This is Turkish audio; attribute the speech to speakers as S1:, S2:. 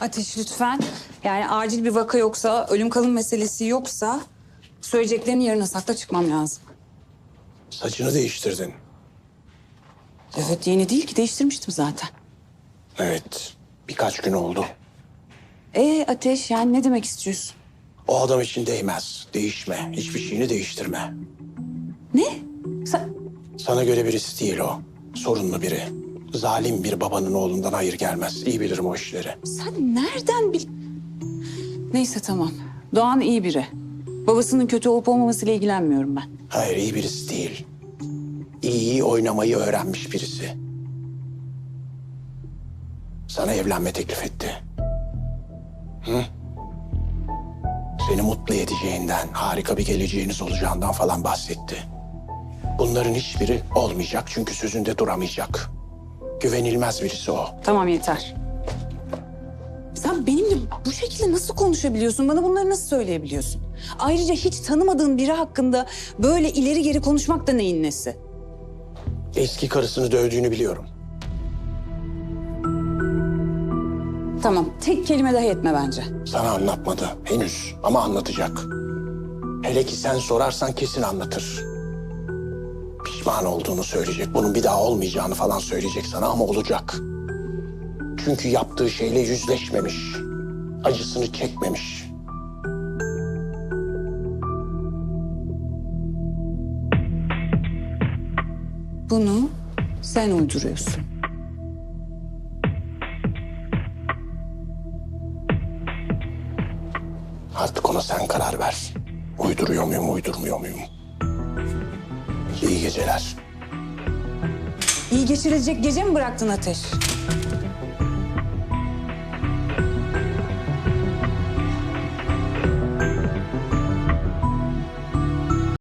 S1: Ateş lütfen. Yani acil bir vaka yoksa, ölüm kalım meselesi yoksa... ...söyleyeceklerini yarına sakla çıkmam lazım.
S2: Saçını değiştirdin.
S1: Evet yeni değil ki değiştirmiştim zaten.
S2: Evet. Birkaç gün oldu.
S1: Ee Ateş yani ne demek istiyorsun?
S2: O adam için değmez. Değişme. Hiçbir şeyini değiştirme.
S1: Ne? Sen...
S2: Sana göre birisi değil o. Sorunlu biri. Zalim bir babanın oğlundan hayır gelmez. İyi bilirim o işleri.
S1: Sen nereden bil... Neyse tamam. Doğan iyi biri. Babasının kötü olup olmamasıyla ilgilenmiyorum ben.
S2: Hayır iyi birisi değil. İyi oynamayı öğrenmiş birisi. Sana evlenme teklif etti. Hı? Seni mutlu edeceğinden, harika bir geleceğiniz olacağından falan bahsetti. Bunların hiçbiri olmayacak çünkü sözünde duramayacak. Güvenilmez birisi o.
S1: Tamam yeter. Sen benimle bu şekilde nasıl konuşabiliyorsun? Bana bunları nasıl söyleyebiliyorsun? Ayrıca hiç tanımadığın biri hakkında böyle ileri geri konuşmak da neyin nesi?
S2: Eski karısını dövdüğünü biliyorum.
S1: Tamam, tek kelime daha etme bence.
S2: Sana anlatmadı henüz ama anlatacak. Hele ki sen sorarsan kesin anlatır. Pişman olduğunu söyleyecek. Bunun bir daha olmayacağını falan söyleyecek sana ama olacak. Çünkü yaptığı şeyle yüzleşmemiş. Acısını çekmemiş.
S1: Bunu sen uyduruyorsun.
S2: Artık ona sen karar ver. Uyduruyor muyum, uydurmuyor muyum? İyi geceler.
S1: İyi geçirecek gece mi bıraktın Ateş?